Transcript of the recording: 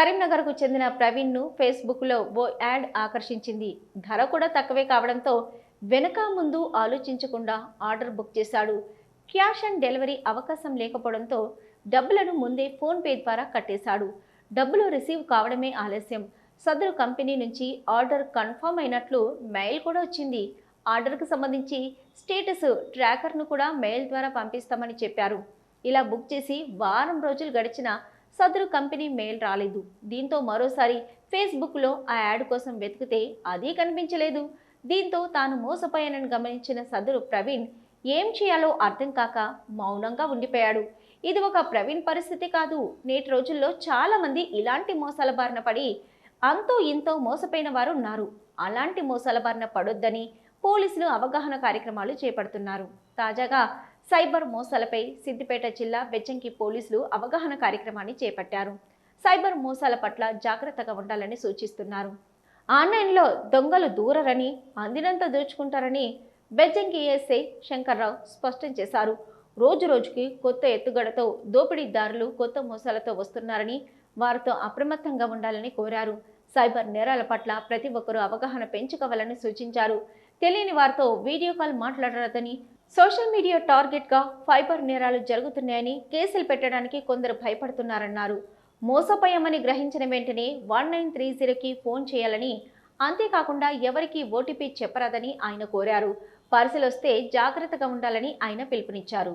కరీంనగర్కు చెందిన ప్రవీణ్ను ఫేస్బుక్లో ఓ యాడ్ ఆకర్షించింది. ధర కూడా తక్కువే కావడంతో వెనక ముందు ఆలోచించకుండా ఆర్డర్ బుక్ చేశాడు. క్యాష్ ఆన్ డెలివరీ అవకాశం లేకపోవడంతో డబ్బులను ముందే ఫోన్పే ద్వారా కట్టేశాడు. డబ్బులు రిసీవ్ కావడమే ఆలస్యం. సదరు కంపెనీ నుంచి ఆర్డర్ కన్ఫర్మ్ అయినట్లు మెయిల్ కూడా వచ్చింది. ఆర్డర్కు సంబంధించి స్టేటస్ ట్రాకర్ను కూడా మెయిల్ ద్వారా పంపిస్తామని చెప్పారు. ఇలా బుక్ చేసి వారం రోజులు గడిచినా సదరు కంపెనీ మెయిల్ రాలేదు. దీంతో మరోసారి ఫేస్బుక్లో ఆ యాడ్ కోసం వెతికితే అది కనిపించలేదు. దీంతో తాను మోసపోయానని గమనించిన సదరు ప్రవీణ్ ఏం చేయాలో అర్థం కాక మౌనంగా ఉండిపోయాడు. ఇది ఒక ప్రవీణ్ పరిస్థితి కాదు. నేటి రోజుల్లో చాలామంది ఇలాంటి మోసాల బారిన పడి అంతో ఇంతో మోసపోయిన వారు ఉన్నారు. అలాంటి మోసాల బారిన పడొద్దని పోలీసులు అవగాహన కార్యక్రమాలు చేపడుతున్నారు. తాజాగా సైబర్ మోసాలపై సిద్దిపేట జిల్లా బెజ్జంకి పోలీసులు అవగాహన కార్యక్రమాన్ని చేపట్టారు. సైబర్ మోసాల పట్ల జాగ్రత్తగా ఉండాలని సూచిస్తున్నారు. ఆన్లైన్లో దొంగలు దూరరని అందినంత దోచుకుంటారని బెజ్జంకి ఎస్ఐ శంకర్రావు స్పష్టం చేశారు. రోజు రోజుకి కొత్త ఎత్తుగడతో దోపిడీదారులు కొత్త మోసాలతో వస్తున్నారని వారితో అప్రమత్తంగా ఉండాలని కోరారు. సైబర్ నేరాల పట్ల ప్రతి ఒక్కరూ అవగాహన పెంచుకోవాలని సూచించారు. తెలియని వారితో వీడియో కాల్ మాట్లాడరాదని సోషల్ మీడియా టార్గెట్గా ఫైబర్ నేరాలు జరుగుతున్నాయని కేసులు పెట్టడానికి కొందరు భయపడుతున్నారన్నారు. మోసపోయామని గ్రహించిన వెంటనే వన్ నైన్ త్రీ జీరోకి ఫోన్ చేయాలని అంతేకాకుండా ఎవరికీ ఓటీపీ చెప్పరాదని ఆయన కోరారు. పార్సిల్ వస్తే జాగ్రత్తగా ఉండాలని ఆయన పిలుపునిచ్చారు.